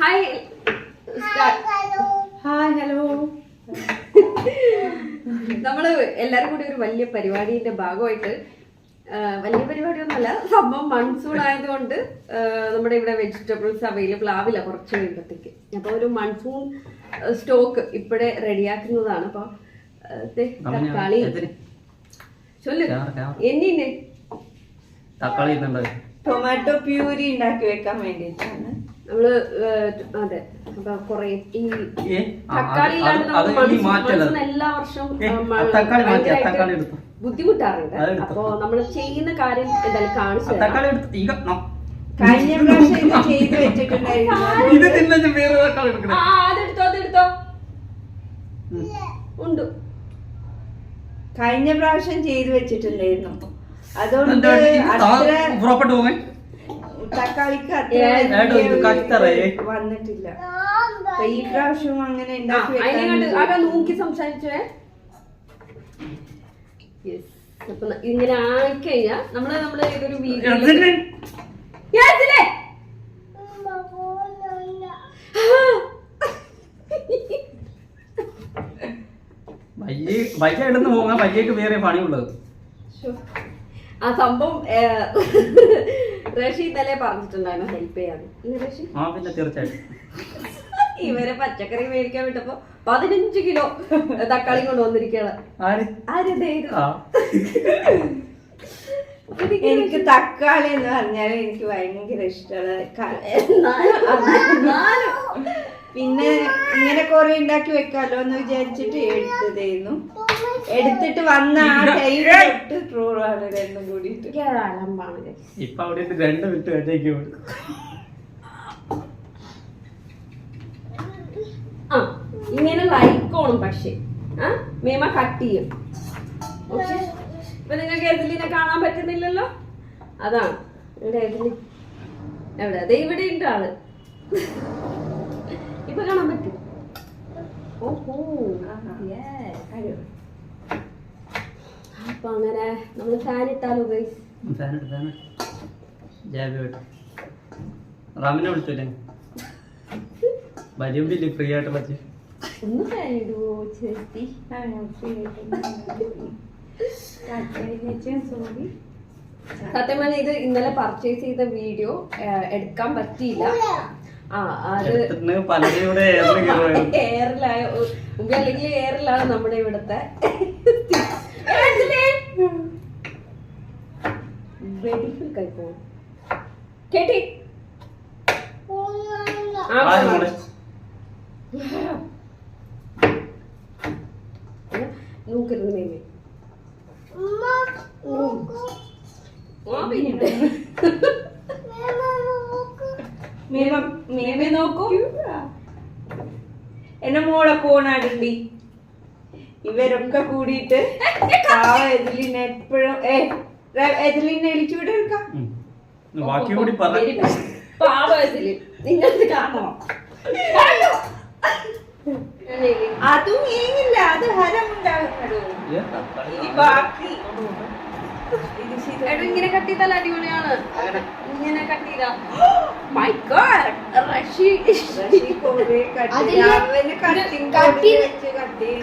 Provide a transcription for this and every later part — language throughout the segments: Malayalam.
ഹായ് ഹായ് ഹലോ നമ്മൾ എല്ലാരും കൂടി ഒരു വലിയ പരിപാടിന്റെ ഭാഗമായിട്ട് വലിയ പരിപാടിയൊന്നുമല്ല സംഭവം മൺസൂൺ ആയതുകൊണ്ട് നമ്മുടെ ഇവിടെ വെജിറ്റബിൾസ് അവൈലബിൾ ആവില്ല കുറച്ച് കഴിയുമ്പോഴത്തേക്ക് അപ്പൊ ഒരു മൺസൂൺ സ്റ്റോക്ക് ഇപ്പോഴേ റെഡിയാക്കുന്നതാണ്. അപ്പൊ തക്കാളി. ചൊല്ലു. എന്നെ തക്കാളി ടൊമാറ്റോ പ്യൂരി ഉണ്ടാക്കി വെക്കാൻ വേണ്ടിയിട്ടാണ്. നമ്മൾ അതെ അപ്പൊ കൊറേ ഈ തക്കാളി എല്ലാ വർഷവും. ബുദ്ധിമുട്ടാറുണ്ട്. അപ്പൊ നമ്മൾ ചെയ്യുന്ന കാര്യം എന്തായാലും കാണിച്ചു കഴിഞ്ഞ പ്രാവശ്യം ഇത് ചെയ്ത് വെച്ചിട്ടുണ്ടായിരുന്നു. അതെടുത്തോ അതെടുത്തോ. ഉണ്ട്. കഴിഞ്ഞ പ്രാവശ്യം ചെയ്തു വെച്ചിട്ടുണ്ടായിരുന്നു. അതുകൊണ്ട് അത്ര തക്കാളിക്ക് അത്ര വന്നിട്ടില്ല. ഈ പ്രാവശ്യം അങ്ങനെ നോക്കി സംസാരിച്ചേ. അപ്പൊ ഇങ്ങനെ ആയിക്കഴിഞ്ഞാ നമ്മൾ നമ്മൾ എടുത്തിട്ട് വയ്യ വയ്യ എടുന്ന് പോകാൻ വയ്യക്ക് വേറെ പണിയുള്ളത്. ആ സംഭവം റഷി ഇന്നലെ പറഞ്ഞിട്ടുണ്ടായിരുന്നു ഹെൽപ്പ് ചെയ്യാൻ. പിന്നെ തീർച്ചയായിട്ടും. ഇവരെ പച്ചക്കറി മേടിക്കാൻ വിട്ടപ്പോ പതിനഞ്ച് കിലോ തക്കാളി കൊണ്ട് വന്നിരിക്കുകയാണ്. ആര്? ദേ ഇത്? എനിക്ക് തക്കാളി എന്ന് പറഞ്ഞാൽ എനിക്ക് ഭയങ്കര ഇഷ്ടമാണ്. പിന്നെ ഇങ്ങനെ കുറെ ഉണ്ടാക്കി വെക്കാലോ എന്ന് വിചാരിച്ചിട്ട് എടുത്തതായിരുന്നു എടുത്തിട്ട് വന്ന ആ രണ്ടും കൂടിയിട്ട്. അലമ്പാണ്. ഇപ്പൊ അവിടെ രണ്ട് മിനിറ്റ് കഴിഞ്ഞേക്ക് വിടും ആ ഇങ്ങനെ ലൈക്കോളും പക്ഷെ. ആ മേമ കട്ട് ചെയ്യും. ഓക്കെ ഇപ്പൊ നിങ്ങൾക്ക് എതിലിനെ കാണാൻ പറ്റുന്നില്ലല്ലോ? അതാണ്. ഇവിടെ എതിലി എവിടെ? അതെ ഇവിടെ ഉണ്ട് ആൾ. ഇപ്പൊ കാണാൻ പറ്റും. ഓഹോ yes. അപ്പൊ അങ്ങനെ നമ്മൾ ഫാൻ ഇട്ടാലോ ഗൈസ് ഫാൻ ജാബിയോട്ട് റാമിനെ വിളിച്ചില്ലേ വരുമ്പില്ലേ ഫ്രീ ആയിട്ട് പറ്റി ഒന്ന് ഫാൻ ഇടുവോ ചേച്ചി സോറി സത്യം പറഞ്ഞാൽ ഇത് ഇന്നലെ പർച്ചേസ് ചെയ്ത വീഡിയോ എടുക്കാൻ പറ്റിയില്ല. ആ അത് എയറിലായ അല്ലെങ്കിൽ എയറിലാണ് നമ്മുടെ ഇവിടുത്തെ. വെടിഫുൾ കഴിപ്പോ കേട്ടി നോക്കരുത് മേമേ. മേമ നോക്കൂ. എന്നെ മോളെ കോണാടുണ്ടി ഇവരൊക്കെ കൂടിയിട്ട് എപ്പോഴും ഏ ബാക്കി കൂടി നിങ്ങൾക്ക് കാണണം? അതും ഏങ്ങില്ല അത്. എടോ, ഇങ്ങനെ കട്ടിത്താൽ അടിപൊളിയാണ്. ഇങ്ങനെ കട്ടിയില്ല മൈ ഗോഡ് റഷി. കട്ട്.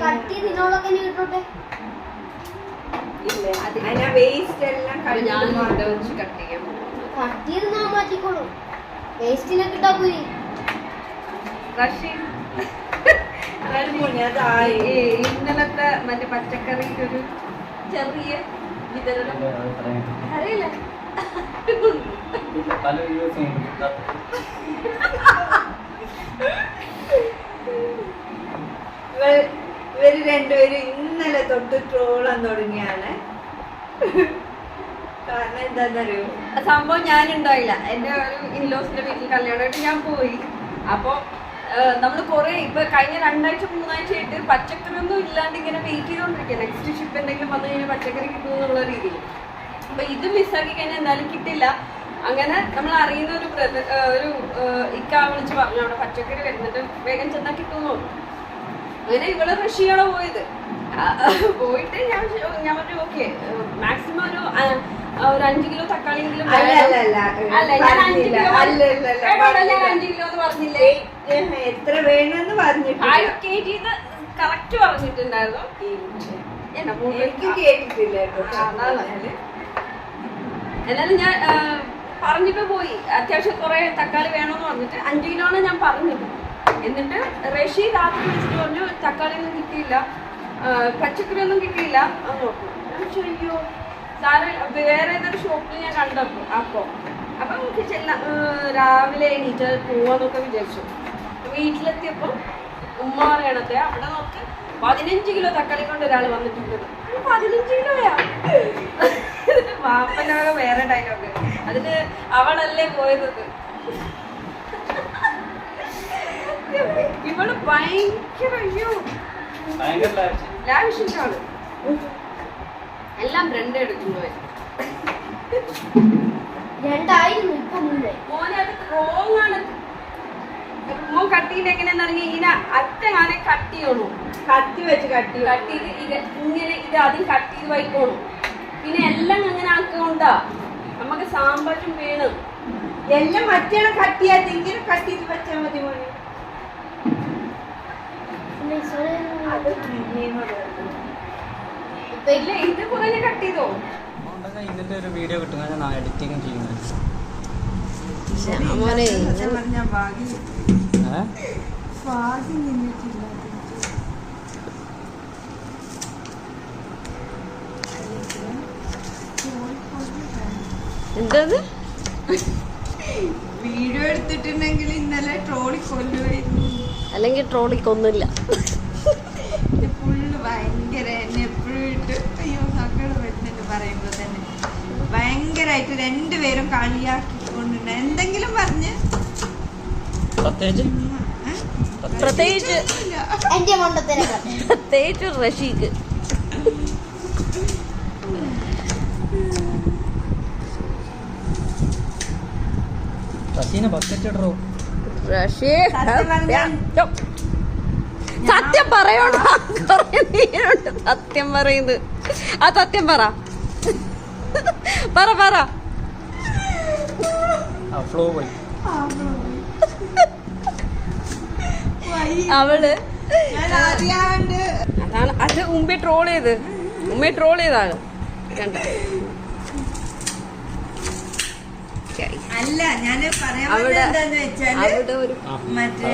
കട്ടി നിന്നോളൊക്കെ കിട്ടോട്ടെ? ഇല്ല? അതിനാ വേസ്റ്റ് എല്ലാം കട്ട് ഇവിടെ വെച്ച് കട്ട് ചെയ്യാം. കട്ടി മാറ്റിക്കോളൂ. വേസ്റ്റിനെ കിട്ടാ പോയി. റഷി ഇന്നലത്തെ മറ്റേ പച്ചക്കറിക്ക് ഒരു ചെറിയ വിതരണം. അറിയില്ല. ഉണ്ട്. ഇവർ രണ്ടുപേരും ഇന്നലെ തൊട്ട് ട്രോളാൻ തുടങ്ങിയാണ്. കാരണം എന്താന്നറിയോ? സംഭവം ഞാൻ ഉണ്ടായില്ല എന്റെ ഒരു ഇൻലോസിന്റെ വീട്ടിൽ കല്യാണമായിട്ട് ഞാൻ പോയി. അപ്പൊ നമ്മൾ കുറെ ഇപ്പൊ കഴിഞ്ഞ രണ്ടാഴ്ച മൂന്നാഴ്ച ആയിട്ട് പച്ചക്കറി ഒന്നും ഇല്ലാണ്ട് ഇങ്ങനെ വെയിറ്റ് ചെയ്തോണ്ടിരിക്കുക നെക്സ്റ്റ് ഷിപ്പ് എന്തെങ്കിലും വന്നു കഴിഞ്ഞാൽ പച്ചക്കറി കിട്ടും എന്നുള്ള രീതിയിൽ അപ്പൊ ഇത് മിസ്സാക്കി കഴിഞ്ഞാൽ എന്തായാലും കിട്ടില്ല. അങ്ങനെ നമ്മൾ അറിയുന്ന ഒരു ഒരു ഇക്ക വിളിച്ച് പറഞ്ഞു അവിടെ പച്ചക്കറി വരുന്നുണ്ട്. വേഗം ചെന്നാൽ കിട്ടുമെന്ന് പറഞ്ഞു അങ്ങനെ ഇവൾ റഷ്യയാണ് പോയത്. പോയിട്ട് ഞാൻ ഞാൻ പറഞ്ഞു ഓക്കെ മാക്സിമം ഒരു ഒരു അഞ്ച് കിലോ തക്കാളി എങ്കിലും. അല്ല, ഞാൻ അഞ്ച് കിലോ ഞാൻ അഞ്ച് കിലോ എന്ന് പറഞ്ഞില്ലേ? എത്ര വേണമെന്ന് പറഞ്ഞിട്ട് കറക്റ്റ് പറഞ്ഞിട്ടുണ്ടായിരുന്നു. എനിക്ക് കേട്ടിട്ടില്ല. എന്നാലും ഞാൻ പറഞ്ഞിട്ട് പോയി. അത്യാവശ്യം കുറെ തക്കാളി വേണമെന്ന് പറഞ്ഞിട്ട് അഞ്ച് കിലോആണ് ഞാൻ പറഞ്ഞത് എന്നിട്ട് റഷി രാത്രി വിളിച്ചിട്ട് പറഞ്ഞു തക്കാളി ഒന്നും കിട്ടിയില്ല. പച്ചക്കറി ഒന്നും കിട്ടിയില്ല അയ്യോ സാറ് വേറെ ഏതൊരു ഷോപ്പിൽ ഞാൻ കണ്ടപ്പോ അപ്പോ? അപ്പൊ നമുക്ക് ആ, രാവിലെ എണീറ്റ് പോവാന്നൊക്കെ വിചാരിച്ചു. വീട്ടിലെത്തിയപ്പോ ഉമ്മ പറയണത്തെ അവിടെ നോക്ക്. പതിനഞ്ച് കിലോ തക്കാളി കൊണ്ട് ഒരാൾ വന്നിട്ടുണ്ട്. "ഉം, പതിനഞ്ച് കിലോയാ? വാപ്പനാകെ വേറെ ഡയലോഗ് അതിന് അവളല്ലേ പോയത്. ഇവൾ ഭയങ്കര അയ്യോ. എല്ലാം ബ്രണ്ട് എടുക്കുന്നത് രണ്ടായിരുന്നു ഇപ്പൊ മോനെ അത് റോങ് ആണ്. മോൻ കട്ടിയിൽ എങ്ങനെയാന്ന് പറഞ്ഞാൽ ഇങ്ങനെ അറ്റങ്ങാനെ കട്ട് ചെയ്യണു. കത്തി വെച്ച് കട്ടി കട്ടി ചെയ്ത് ഇത് ഇങ്ങനെ ഇത് ആദ്യം കട്ട് ചെയ്ത് വയ്ക്കണു. പിന്നെ എല്ലാം അങ്ങനെ ആക്കൊണ്ടാ നമുക്ക് സാമ്പാറും വേണം. എല്ലാം മറ്റേ കട്ടിയാ ഇങ്ങനെ കട്ടി ചെയ്ത് വെച്ചാൽ മതി മോനെ പിന്നെ sorry. അത് നിന്നോട് പറഞ്ഞു. ഇപ്പൊ ഇല്ല ഇത് കുറെ കട്ട് ചെയ്തോ അതുകൊണ്ടൊക്കെ ഒരു വീഡിയോ കിട്ടുന്ന ഞാൻ എഡിറ്റിംഗ് ചെയ്യുന്നത്. എന്തത് വീഡിയോ എടുത്തിട്ടുണ്ടെങ്കിൽ ഇന്നലെ ട്രോളി കൊല്ലുമായിരുന്നു അല്ലെങ്കിൽ ട്രോളിക്കൊന്നുമില്ല. കൊന്നില്ല ഭയങ്കര എന്നെ എപ്പോഴും ഇട്ട് അയ്യോ സങ്കടം വരുന്നുണ്ട് പറയുമ്പോൾ തന്നെ. ഭയങ്കരമായിട്ട് രണ്ടുപേരും കളിയാക്കിക്കൊണ്ടുണ്ട് എന്തെങ്കിലും പറഞ്ഞ്. പ്രത്യേകിച്ച്? റഷീക്ക് ബക്കറ്റ് ഇടറോ സത്യം സത്യം പറയുന്നത്. ആ സത്യം പറ. പറ പറ. ആ ഫ്ലോ പോയി. അവൾ അതാണ്. അത് ഉമ്മി ട്രോൾ ചെയ്ത്. ഉമ്മി ട്രോൾ ചെയ്താണ്. കണ്ട? അല്ല ഞാൻ പറയാൻ എന്താന്ന് വെച്ചാൽ അവിടെ ഒരു മറ്റേ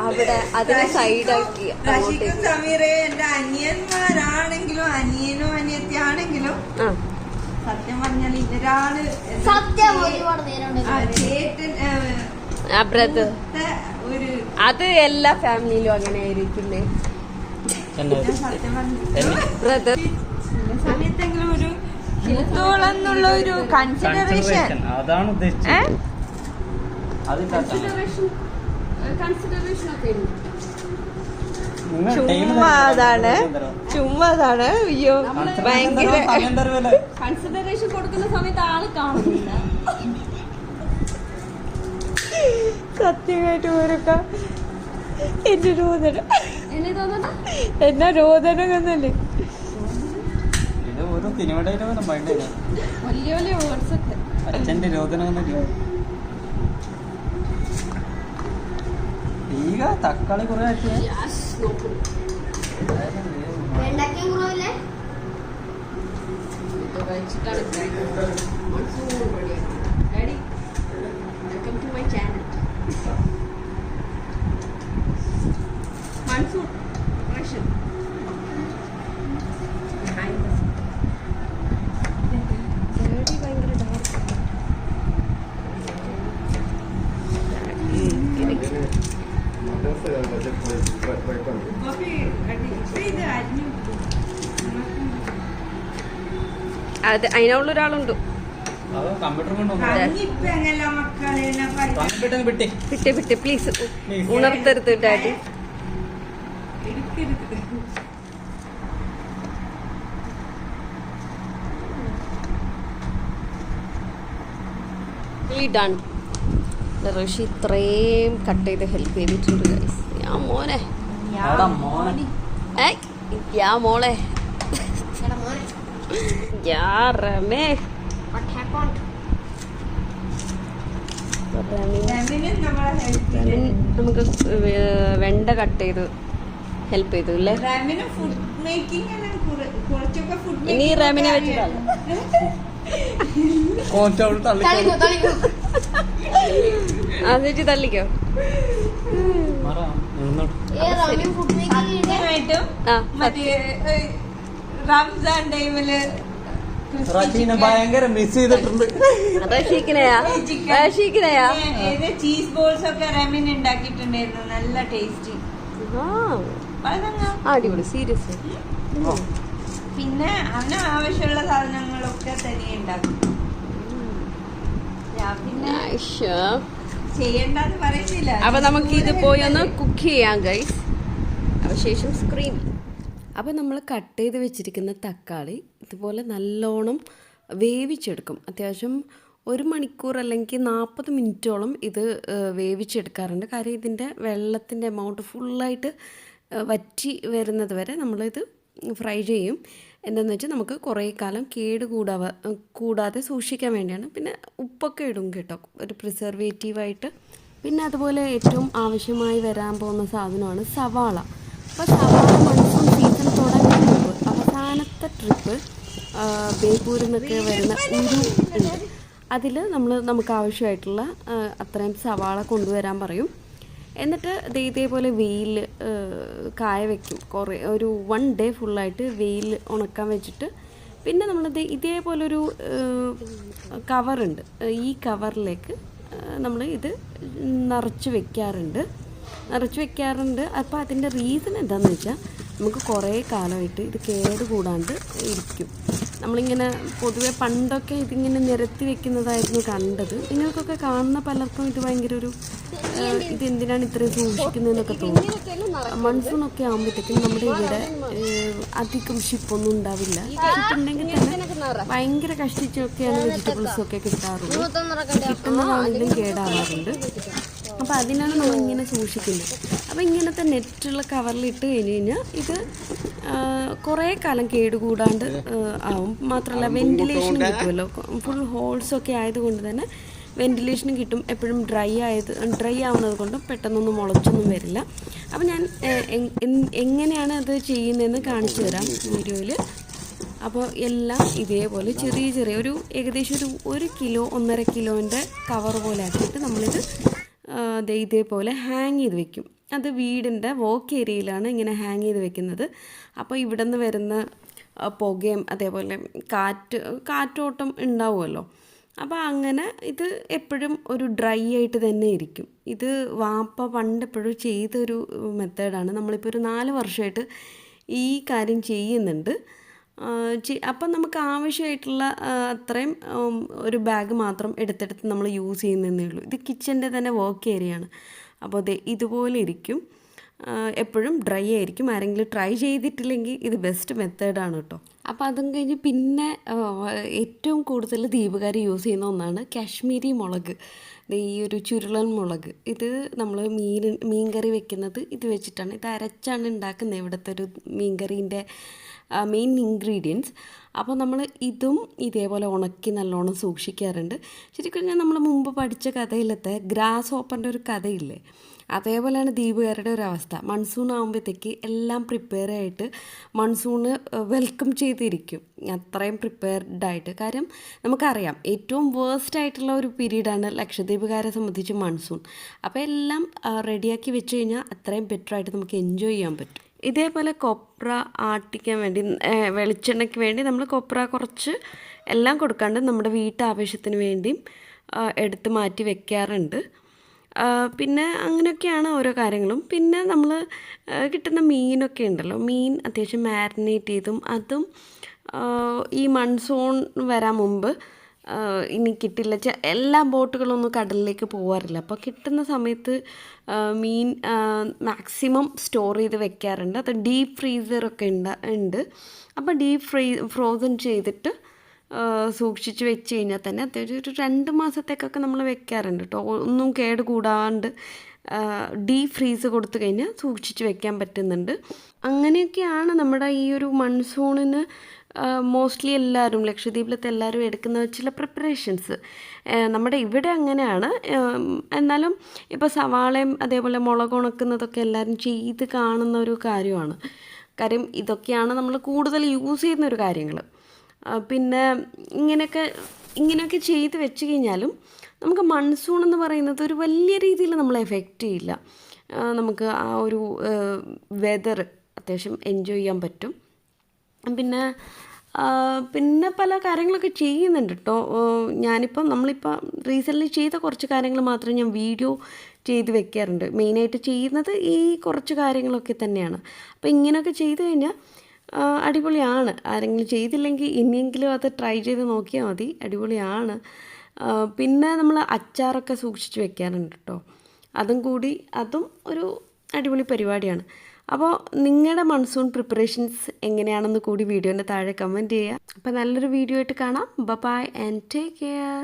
അവിടെ അതിന് സൈഡാക്കി റഷിക്കും സമീറെ എന്റെ അനിയന്മാരാണെങ്കിലും അനിയനും അനിയത്തിയാണെങ്കിലും ആ. സത്യം പറഞ്ഞാൽ ഇവരാൾ സത്യം ഒരുപാട് ആ ചേട്ടൻ ആ ബ്രദർ മൂത്ത ഒരു അത് എല്ലാ ഫാമിലിയിലും അങ്ങനെ ആയിരിക്കില്ലേ ഞാൻ സത്യം പറഞ്ഞു ബ്രദർ ഹിത്തോളെന്നുള്ള ഒരു കൺസിഡറേഷൻ അതാണ് ഉദ്ദേശിച്ചത് ചുമ്മാ അതാണ്. ചുമ്മാ അതാണ്. അയ്യോ ഭയങ്കര കൺസിഡറേഷൻ കൊടുക്കുന്ന സമയത്ത് ആൾ കാണുന്നില്ല. സത്യമായിട്ട് ഓരൊക്കെ എന്റെ രോദനം എന്നെ രോദനം എന്നല്ലേ സിനിമയുടെ മൈൻഡ് വലിയ വലിയ വേർഡ്സ് ഒക്കെ. അച്ഛന്റെ രോദനം എന്നൊക്കെ ಈಗ തക്കാളി കുറെ ആക്കിയ. യാസ് നോക്കുന്നു വെണ്ടയ്ക്കയും കുറവില്ലേ ഇത് കഴിച്ചിട്ടാണ് daddy welcome to my channel monsoon Russian daddy ഭയങ്കര ഡാർക്ക് അത് അതിനുള്ള ഒരാളുണ്ട്. വിട്ടേ. വിട്ടേ പ്ലീസ്. ഉണർത്തരുത് ഡാഡി. ഡൺ ഋഷി ഇത്രയും കട്ട് ചെയ്ത് ഹെൽപ്പ് ചെയ്തിട്ടുണ്ട് ഗൈസ് ഞാൻ മോനെ. യാ മോളെ. ഹെൽപ്പ് റമീൻ നമുക്ക് വെണ്ട കട്ട് ചെയ്ത്. ഹെൽപ്പ് ചെയ്തു അല്ലേ ഇനി റമിനെ ചേച്ചി തള്ളിക്കോ? ആ റംസാൻ ടൈമിൽ റജീനെ ഭയങ്കര മിസ് ചെയ്തിട്ടുണ്ട്. ചീസ് ബോൾസ് ഒക്കെ റമിൻ ഉണ്ടാക്കിയിട്ടുണ്ടായിരുന്നു. നല്ല ടേസ്റ്റി അടിപൊളി സീരിയസ് പിന്നെ അവന് ആവശ്യമുള്ള സാധനങ്ങളൊക്കെ തന്നെ ഉണ്ടാക്കും. ഞാൻ പിന്നെ ചെയ്യണ്ടെന്ന് പറയുന്നില്ല. അപ്പൊ നമുക്ക് ഇത് പോയി ഒന്ന് കുക്ക് ചെയ്യാം ഗൈസ് അവശേഷം ശേഷം സ്ക്രീൻ അപ്പോൾ നമ്മൾ കട്ട് ചെയ്ത് വെച്ചിരിക്കുന്ന തക്കാളി ഇതുപോലെ നല്ലോണം വേവിച്ചെടുക്കും. അത്യാവശ്യം ഒരു മണിക്കൂർ അല്ലെങ്കിൽ നാൽപ്പത് മിനിറ്റോളം ഇത് വേവിച്ചെടുക്കാറുണ്ട്. കാര്യം ഇതിന്റെ വെള്ളത്തിന്റെ എമൗണ്ട് ഫുള്ളായിട്ട് വറ്റി വരുന്നത് വരെ നമ്മളിത് ഫ്രൈ ചെയ്യും. എന്താണെന്ന് വെച്ചാൽ നമുക്ക് കുറേ കാലം കേട് കൂടാവ കൂടാതെ സൂക്ഷിക്കാൻ വേണ്ടിയാണ്. പിന്നെ ഉപ്പൊക്കെ ഇടും കേട്ടോ. ഒരു പ്രിസർവേറ്റീവായിട്ട് പിന്നെ അതുപോലെ ഏറ്റവും ആവശ്യമായി വരാൻ പോകുന്ന സാധനമാണ് സവാള. അപ്പോൾ സവാള മൺസൂൺ സീസൺ തുടങ്ങാൻ മുമ്പ് അവസാനത്തെ ട്രിപ്പ് ബേപ്പൂരിൽ നിന്നൊക്കെ വരുന്ന ഉരു ഉണ്ട്. അതിൽ നമ്മൾ നമുക്ക് ആവശ്യമായിട്ടുള്ള അത്രയും സവാള കൊണ്ടുവരാൻ പറയും. എന്നിട്ട് ഇതേപോലെ വെയിൽ കായ വയ്ക്കും കുറേ ഒരു വൺ ഡേ ഫുള്ളായിട്ട് വെയിൽ ഉണക്കാൻ വെച്ചിട്ട് പിന്നെ നമ്മൾ ഇതേപോലൊരു കവറുണ്ട് ഈ കവറിലേക്ക് നമ്മൾ ഇത് നിറച്ച് വെക്കാറുണ്ട്. നിറച്ച് വെക്കാറുണ്ട്. അപ്പോൾ അതിന്റെ റീസൺ എന്താണെന്ന് വെച്ചാൽ നമുക്ക് കുറേ കാലമായിട്ട് ഇത് കേട് കൂടാണ്ട് ഇരിക്കും. നമ്മളിങ്ങനെ പൊതുവെ പണ്ടൊക്കെ ഇതിങ്ങനെ നിരത്തി വെക്കുന്നതായിരുന്നു കണ്ടത്. നിങ്ങൾക്കൊക്കെ കാണുന്ന പലർക്കും ഇത് ഭയങ്കര ഒരു ഇത് എന്തിനാണ് ഇത്രയും സൂക്ഷിക്കുന്നതെന്നൊക്കെ തോന്നും. മൺസൂണൊക്കെ ആകുമ്പോഴത്തേക്കും നമ്മുടെ ഇവിടെ അധികം ഷിപ്പൊന്നും ഉണ്ടാവില്ല. ഷിപ്പുണ്ടെങ്കിൽ തന്നെ ഭയങ്കര കഷ്ടിച്ചൊക്കെയാണ് വെജിറ്റബിൾസ് ഒക്കെ കിട്ടാറുള്ളത് കിട്ടുന്നതാണെങ്കിലും കേടാവാറുണ്ട്. അപ്പോൾ അതിനാണ് നമ്മൾ ഇങ്ങനെ സൂക്ഷിക്കുന്നത്. അപ്പോൾ ഇങ്ങനത്തെ നെറ്റുള്ള കവറിലിട്ട് കഴിഞ്ഞ് കഴിഞ്ഞാൽ ഇത് കുറേ കാലം കേടുകൂടാണ്ട് ആവും. മാത്രമല്ല വെന്റിലേഷൻ കിട്ടുമല്ലോ. ഫുൾ ഹോൾസ് ഒക്കെ ആയതുകൊണ്ട് തന്നെ വെന്റിലേഷനും കിട്ടും. എപ്പോഴും ഡ്രൈ ആയത് ഡ്രൈ ആവുന്നത് കൊണ്ട് പെട്ടെന്നൊന്നും മുളച്ചൊന്നും വരില്ല. അപ്പോൾ ഞാൻ എങ്ങനെയാണ് അത് ചെയ്യുന്നതെന്ന് കാണിച്ചു തരാം വീഡിയോയിൽ അപ്പോൾ എല്ലാം ഇതേപോലെ ചെറിയ ചെറിയ ഒരു ഏകദേശം ഒരു ഒരു കിലോ ഒന്നര കിലോന്റെ കവർ പോലെ ആക്കിയിട്ട് നമ്മളിത് ഇതേപോലെ ഹാങ് ചെയ്ത് വെക്കും. അത് വീടിന്റെ വോക്ക് ഏരിയയിലാണ് ഇങ്ങനെ ഹാങ് ചെയ്ത് വെക്കുന്നത്. അപ്പോൾ ഇവിടെ നിന്ന് വരുന്ന പുകയും അതേപോലെ കാറ്റ് കാറ്റോട്ടം ഉണ്ടാവുമല്ലോ. അപ്പോൾ അങ്ങനെ ഇത് എപ്പോഴും ഒരു ഡ്രൈ ആയിട്ട് തന്നെ ഇരിക്കും. ഇത് വാപ്പ പണ്ട് എപ്പോഴും ചെയ്തൊരു മെത്തേഡാണ് നമ്മളിപ്പോൾ ഒരു നാല് വർഷമായിട്ട് ഈ കാര്യം ചെയ്യുന്നുണ്ട്. അപ്പം നമുക്ക് ആവശ്യമായിട്ടുള്ള അത്രയും ഒരു ബാഗ് മാത്രം എടുത്തെടുത്ത് നമ്മൾ യൂസ് ചെയ്യുന്നതേ ഉള്ളൂ. ഇത് കിച്ചന്റെ തന്നെ വർക്ക് ഏരിയയാണ് അപ്പോൾ അതെ ഇതുപോലെ ഇരിക്കും. എപ്പോഴും ഡ്രൈ ആയിരിക്കും. ആരെങ്കിലും ട്രൈ ചെയ്തിട്ടില്ലെങ്കിൽ ഇത് ബെസ്റ്റ് മെത്തേഡാണ് കേട്ടോ. അപ്പോൾ അതും കഴിഞ്ഞ് പിന്നെ ഏറ്റവും കൂടുതൽ ദീപകാർ യൂസ് ചെയ്യുന്ന ഒന്നാണ് കാശ്മീരി മുളക്. ഈ ഒരു ചുരുളൻ മുളക്. ഇത് നമ്മൾ മീൻ മീൻകറി വെക്കുന്നത് ഇത് വെച്ചിട്ടാണ്. ഇത് അരച്ചാണ് ഉണ്ടാക്കുന്നത് ഇവിടുത്തെ ഒരു മീൻകറീന്റെ മെയിൻ ഇൻഗ്രീഡിയൻസ് അപ്പോൾ നമ്മൾ ഇതും ഇതേപോലെ ഉണക്കി നല്ലോണം സൂക്ഷിക്കാറുണ്ട്. ശരിക്കും നമ്മൾ മുമ്പ് പഠിച്ച കഥയിലത്തെ ഗ്രാസ് ഓപ്പറിന്റെ ഒരു കഥയില്ലേ? അതേപോലെയാണ് ദ്വീപുകാരുടെ ഒരു അവസ്ഥ. മൺസൂൺ ആകുമ്പോഴത്തേക്ക് എല്ലാം പ്രിപ്പയർ ആയിട്ട് മൺസൂണ് വെൽക്കം ചെയ്തിരിക്കും. അത്രയും പ്രിപ്പയർഡ് ആയിട്ട്. കാര്യം നമുക്കറിയാം ഏറ്റവും വേഴ്സ്റ്റ് ആയിട്ടുള്ള ഒരു പീരീഡാണ് ലക്ഷദ്വീപുകാരെ സംബന്ധിച്ച് മൺസൂൺ. അപ്പോൾ എല്ലാം റെഡിയാക്കി വെച്ച് കഴിഞ്ഞാൽ അത്രയും ബെറ്ററായിട്ട് നമുക്ക് എൻജോയ് ചെയ്യാൻ പറ്റും. ഇതേപോലെ കൊപ്ര ആട്ടിക്കാൻ വേണ്ടി വെളിച്ചെണ്ണയ്ക്ക് വേണ്ടി നമ്മൾ കൊപ്ര കുറച്ച് എല്ലാം കൊടുക്കാണ്ട് നമ്മുടെ വീട്ടാവശ്യത്തിന് വേണ്ടിയും എടുത്ത് മാറ്റി വെക്കാറുണ്ട്. പിന്നെ അങ്ങനെയൊക്കെയാണ് ഓരോ കാര്യങ്ങളും. പിന്നെ നമ്മൾ കിട്ടുന്ന മീനൊക്കെ ഉണ്ടല്ലോ. മീൻ അത്യാവശ്യം മാരിനേറ്റ് ചെയ്തും അതും ഈ മൺസൂൺ വരാൻ മുമ്പ് ഇനി കിട്ടില്ല. എല്ലാ ബോട്ടുകളൊന്നും കടലിലേക്ക് പോകാറില്ല അപ്പോൾ കിട്ടുന്ന സമയത്ത് മീൻ മാക്സിമം സ്റ്റോർ ചെയ്ത് വെക്കാറുണ്ട്. അത് ഡീപ്പ് ഫ്രീസറൊക്കെ ഉണ്ട് ഉണ്ട്. അപ്പോൾ ഡീപ്പ് ഫ്രീ ഫ്രോസൺ ചെയ്തിട്ട് സൂക്ഷിച്ച് വെച്ച് കഴിഞ്ഞാൽ തന്നെ അത്യാവശ്യം ഒരു രണ്ട് മാസത്തേക്കൊക്കെ നമ്മൾ വെക്കാറുണ്ട് കേട്ടോ. ഒന്നും കേട് കൂടാണ്ട് ഡീ ഫ്രീസ് കൊടുത്തു കഴിഞ്ഞാൽ സൂക്ഷിച്ച് വെക്കാൻ പറ്റുന്നുണ്ട്. അങ്ങനെയൊക്കെയാണ് നമ്മുടെ ഈ ഒരു മൺസൂണിന് മോസ്റ്റ്ലി എല്ലാവരും ലക്ഷദ്വീപിലത്തെ എല്ലാവരും എടുക്കുന്ന ചില പ്രിപ്പറേഷൻസ് നമ്മുടെ ഇവിടെ അങ്ങനെയാണ്. എന്നാലും ഇപ്പോൾ സവാളയും അതേപോലെ മുളക് ഉണക്കുന്നതൊക്കെ എല്ലാവരും ചെയ്ത് കാണുന്ന ഒരു കാര്യമാണ്. കാര്യം ഇതൊക്കെയാണ് നമ്മൾ കൂടുതൽ യൂസ് ചെയ്യുന്ന ഒരു കാര്യങ്ങൾ. പിന്നെ ഇങ്ങനെയൊക്കെ ഇങ്ങനെയൊക്കെ ചെയ്ത് വെച്ച് കഴിഞ്ഞാലും നമുക്ക് മൺസൂൺ എന്ന് പറയുന്നത് ഒരു വലിയ രീതിയിൽ നമ്മളെ എഫക്റ്റ് ചെയ്യില്ല. നമുക്ക് ആ ഒരു വെതർ അത്യാവശ്യം എൻജോയ് ചെയ്യാൻ പറ്റും. പിന്നെ പിന്നെ പല കാര്യങ്ങളൊക്കെ ചെയ്യുന്നുണ്ട് കേട്ടോ ഞാനിപ്പം നമ്മളിപ്പോൾ റീസെന്റ്ലി ചെയ്ത കുറച്ച് കാര്യങ്ങൾ മാത്രമേ ഞാൻ വീഡിയോ ചെയ്ത് വെക്കാറുണ്ട്. മെയിനായിട്ട് ചെയ്യുന്നത് ഈ കുറച്ച് കാര്യങ്ങളൊക്കെ തന്നെയാണ്. അപ്പോൾ ഇങ്ങനെയൊക്കെ ചെയ്ത് കഴിഞ്ഞാൽ അടിപൊളിയാണ്. ആരെങ്കിലും ചെയ്തില്ലെങ്കിൽ ഇനിയെങ്കിലും അത് ട്രൈ ചെയ്ത് നോക്കിയാൽ മതി. അടിപൊളിയാണ്. പിന്നെ നമ്മൾ അച്ചാറൊക്കെ സൂക്ഷിച്ച് വെക്കാറുണ്ട് കേട്ടോ അതും കൂടി അതും ഒരു അടിപൊളി പരിപാടിയാണ്. അപ്പോൾ നിങ്ങളുടെ മൺസൂൺ പ്രിപ്പറേഷൻസ് എങ്ങനെയാണെന്ന് കൂടി വീഡിയോന്റെ താഴെ കമന്റ് ചെയ്യുക അപ്പോൾ നല്ലൊരു വീഡിയോ ആയിട്ട് കാണാം. ബ ബൈ ആൻഡ് ടേക്ക് കെയർ